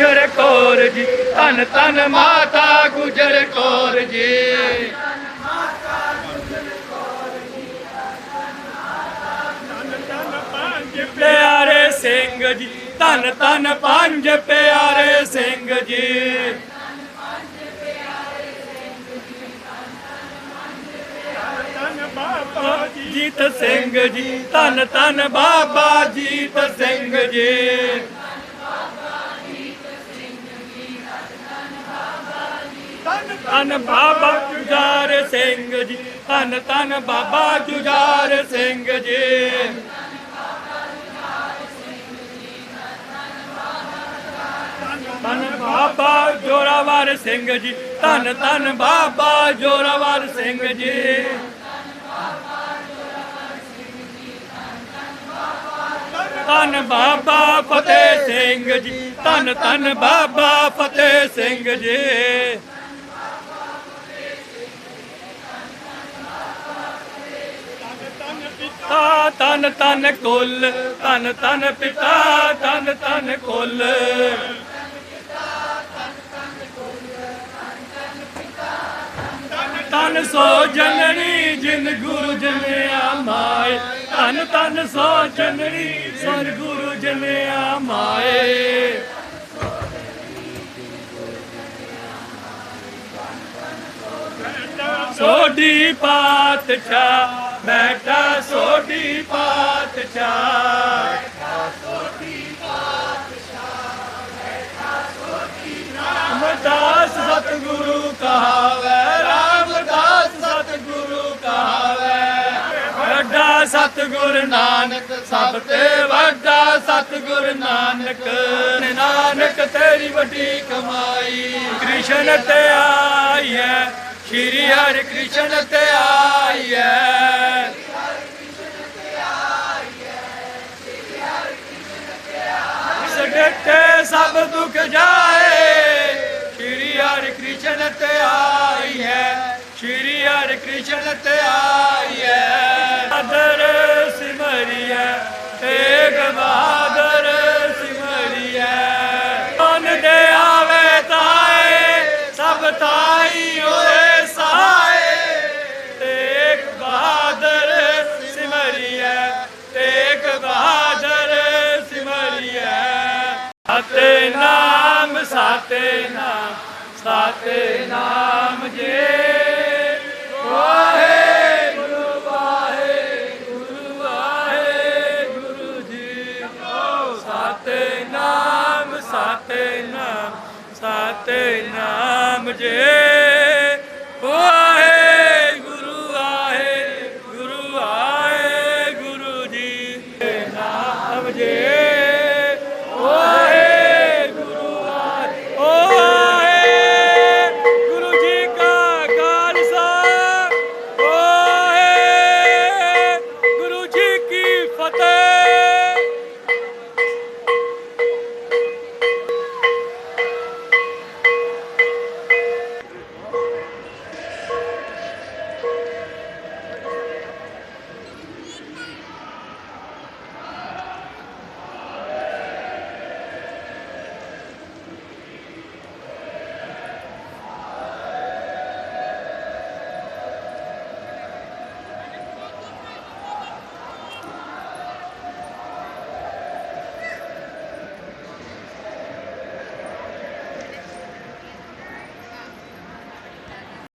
ਗੁਜਰ ਕੌਰ ਜੀ, ਧੰਨ ਧੰਨ ਮਾਤਾ ਗੁਜਰ ਕੌਰ ਜੀ। ਪਿਆਰੇ ਸਿੰਘ ਜੀ, ਧੰਨ ਧੰਨ ਪੰਜ ਪਿਆਰੇ ਸਿੰਘ ਜੀ। ਬਾਬਾ ਜੀਤ ਸਿੰਘ ਜੀ, ਧੰਨ ਧੰਨ ਬਾਬਾ ਜੀਤ ਸਿੰਘ ਜੀ। ਧੰਨ ਬਾਬਾ ਜੁਝਾਰ ਸਿੰਘ ਜੀ, ਧੰਨ ਧੰਨ ਬਾਬਾ ਜੁਝਾਰ ਸਿੰਘ ਜੀ। ਧੰਨ ਬਾਬਾ ਜੋਰਾਵਰ ਸਿੰਘ ਜੀ, ਧੰਨ ਧੰਨ ਬਾਬਾ ਜੋਰਾਵਰ ਸਿੰਘ ਜੀ। ਧੰਨ ਬਾਬਾ ਫਤਿਹ ਸਿੰਘ ਜੀ, ਧੰਨ ਧੰਨ ਬਾਬਾ ਫਤਿਹ ਸਿੰਘ ਜੀ। ਤਾ ਤਨ ਤਨ ਕੁੱਲ ਤਨ ਤਨ ਪਿਤਾ ਤਨ ਤਨ ਕੁੱਲ। ਤਨ ਸੋ ਜਨਨੀ ਜਿਨ ਗੁਰੂ ਜਨਿਆ ਮਾਏ। ਤਨ ਤਨ ਸੋ ਜਨਨੀ ਸਰ ਗੁਰੂ ਜਨਿਆ ਮਾਏ। ਸੋਢੀ ਪਾਤਸ਼ਾਹ ਬੈਠਾ ਸੋਢੀ ਪਾਤਸ਼ਾਹ। ਰਾਮਦਾਸ ਸਤਿਗੁਰੂ ਕਹਾਵੇ, ਰਾਮਦਾਸ ਸਤਿਗੁਰੂ ਕਹਾਵੇ। ਵੱਡਾ ਸਤਿਗੁਰ ਨਾਨਕ, ਸਭ ਤੇ ਵੱਡਾ ਸਤਿਗੁਰ ਨਾਨਕ। ਨਾਨਕ ਤੇਰੀ ਵੱਡੀ ਕਮਾਈ, ਕ੍ਰਿਸ਼ਨ ਤੇ ਆਈ ਹੈ। ਸ਼੍ਰੀ ਹਰਿ ਕ੍ਰਿਸ਼ਨ ਤੇ ਆਈ ਹੈ ਸਭ ਦੁੱਖ ਜਾਏ। ਸ਼੍ਰੀ ਹਰਿ ਕ੍ਰਿਸ਼ਨ ਤੇ ਆਈ ਹੈ ਸ਼੍ਰੀ ਹਰਿ ਕ੍ਰਿਸ਼ਨ ਤੇ ਆਈ ਸਤਨਾਮ ਸਤਨਾਮ ਸਤਨਾਮ ਜੀ। ਵਾਹਿਗੁਰੂ ਵਾਹਿਗੁਰੂ ਵਾਹਿਗੁਰੂ ਜੀ ਸਤਨਾਮ ਸਤਨਾਮ ਸਤਨਾਮ ਜੀ। ਵਾਹਿਗੁਰੂ ਵਾਹਿਗੁਰੂ ਵਾਹਿਗੁਰੂ ਜੀ ਨਾਮ ਜੀ।